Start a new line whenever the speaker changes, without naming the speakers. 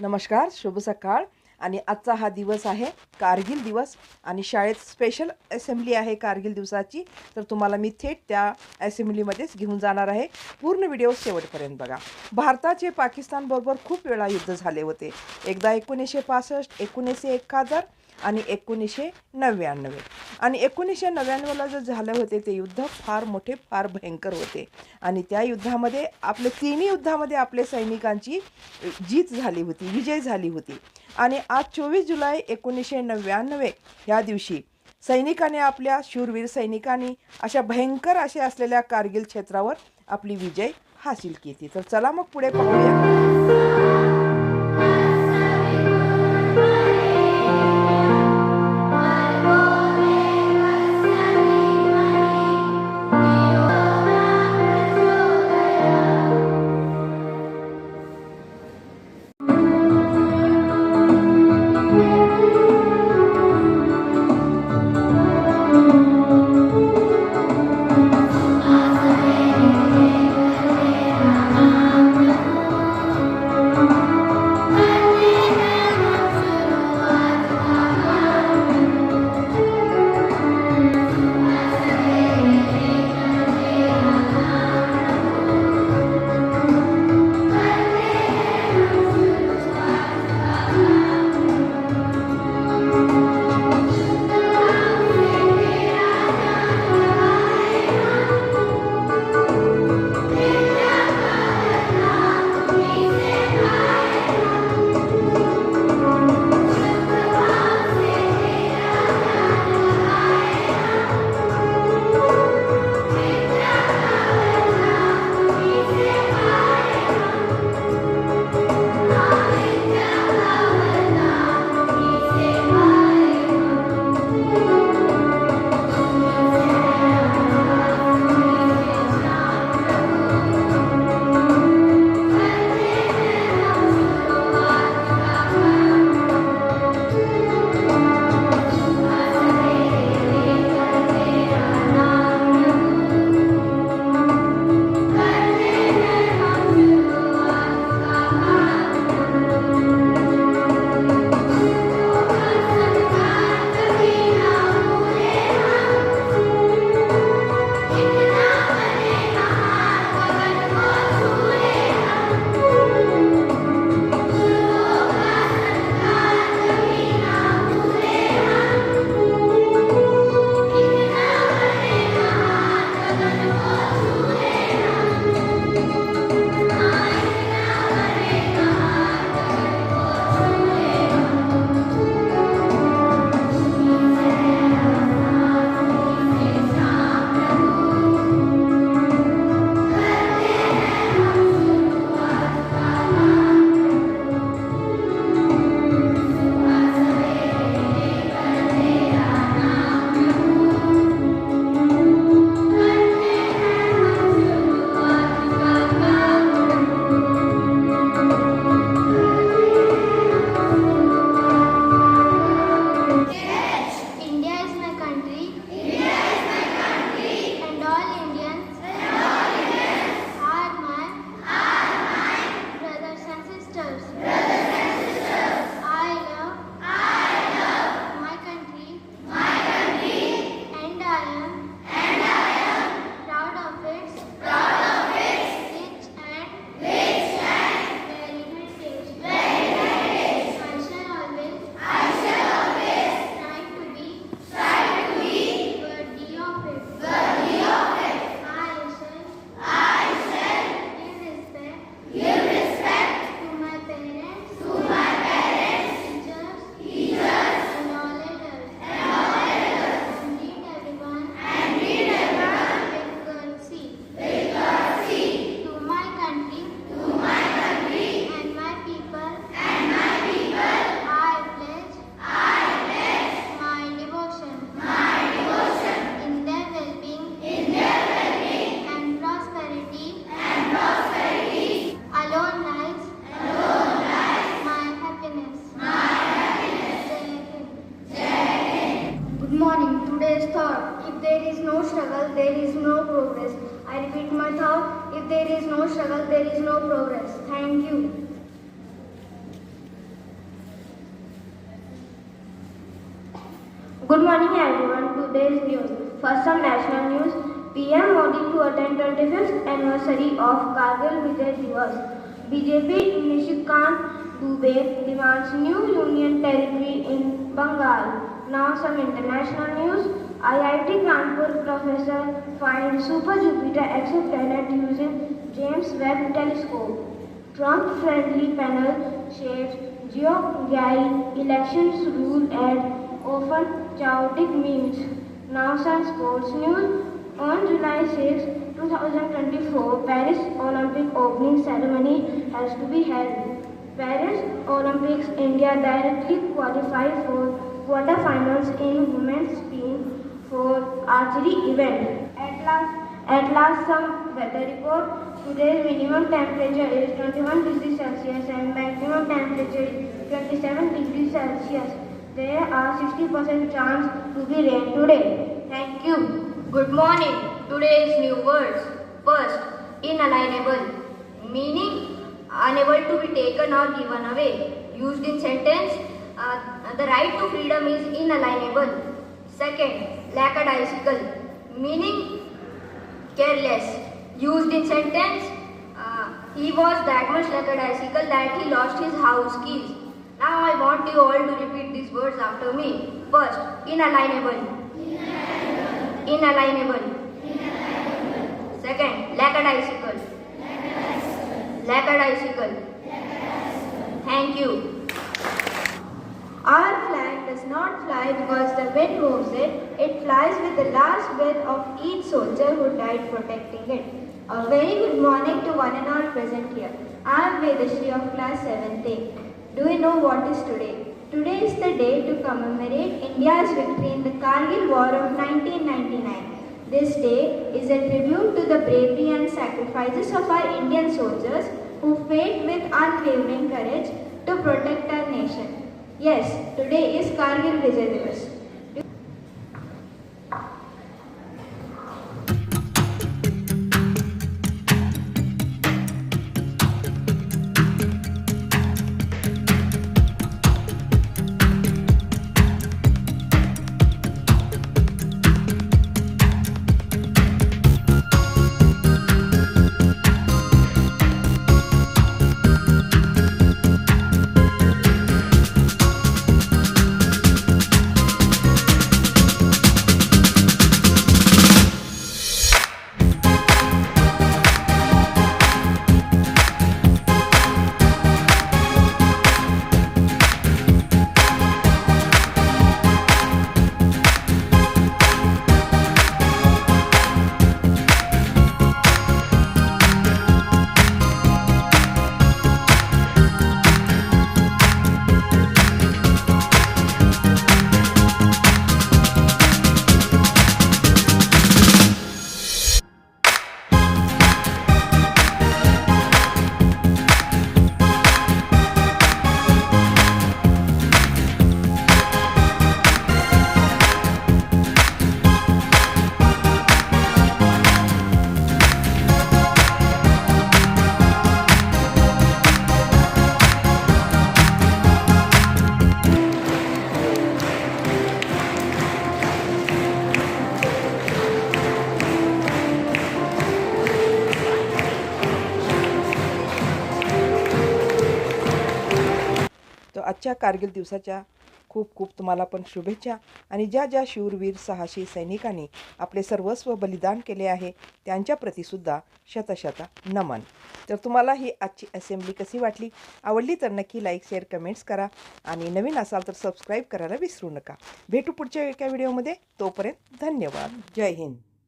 नमस्कार शुभ सकाळ. आणि आजचा हा दिवस आहे कारगिल दिवस आणि शाळेत स्पेशल असेंब्ली आहे कारगिल दिवसाची. तर तुम्हाला मी थेट त्या असेंब्लीमध्येच घेऊन जाणार आहे. पूर्ण व्हिडिओ शेवटपर्यंत बघा. भारताचे पाकिस्तानबरोबर खूप वेळा युद्ध झाले होते. एकदा एकोणीसशे पासष्ट एकोणीसशे एकाहत्तर आणि एकोणीसशे नव्याण्णव. आणि एकोणीसशे नव्याण्णवला जे झाले होते ते युद्ध फार मोठे फार भयंकर होते. आणि त्या युद्धामध्ये आपले तिन्ही युद्धामध्ये आपले सैनिकांची जीत झाली होती विजय झाली होती. आणि आज चोवीस जुलै एकोणीसशे नव्याण्णव ह्या दिवशी सैनिकाने आपल्या शूरवीर सैनिकांनी अशा भयंकर असे असलेल्या कारगिल क्षेत्रावर आपली विजय हासिल केली. तर चला मग पुढे पाहूया.
there is no progress. I repeat my thought, if there is no struggle, there is no progress. Thank you.
Good morning everyone. Today's news. First some national news. PM Modi to attend 25th anniversary of Kargil Vijay Diwas. BJP Nishikant Dubey demands new union territory in Bengal. Now some international news. IIT Kanpur professor finds super Jupiter exoplanet using James Webb telescope. Trump-friendly panel shades Georgia elections rule and often chaotic memes. Now some sports news. On July 6, 2024, Paris Olympic opening ceremony has to be held. Paris Olympics India directly qualified for quarterfinals in women's for archery event. At last, at last some weather report. Today's minimum temperature is 21 degrees Celsius and maximum temperature is 27 degrees Celsius. There are 60% chance to be rain today. Thank you.
Good morning. Today's new words. First, inalienable, meaning unable to be taken or given away. Used in sentence, uh, the right to freedom is inalienable. Second, lackadaisical, meaning careless. Used in sentence, uh, he was that much lackadaisical that he lost his house keys. Now I want you all to repeat these words after me. First, inalienable. Inalienable. Second, lackadaisical. Lackadaisical. Thank you.
Because the wind moves it. It flies with the last breath of each soldier who died protecting it. A very good morning to one and all present here. I am Vedashri of class 7th A. Do you know what is today? Today is the day to commemorate India's victory in the Kargil War of 1999. This day is a tribute to the bravery and sacrifices of our Indian soldiers who fought with unwavering courage to protect our nation. Yes, today is Kargil Vijay Divas.
आजच्या कारगिल दिवसाच्या खूप खूप तुम्हाला पण शुभेच्छा. आणि ज्या ज्या शूरवीर साहसी सैनिकांनी आपले सर्वस्व बलिदान केले आहे त्यांच्या प्रतीसुद्धा शतशत नमन. तर तुम्हाला ही आजची असेंब्ली कशी वाटली? आवडली तर नक्की लाईक शेअर कमेंट्स करा. आणि नवीन असाल तर सबस्क्राईब करायला विसरू नका. भेटू पुढच्या एका व्हिडिओमध्ये तोपर्यंत धन्यवाद. जय हिंद.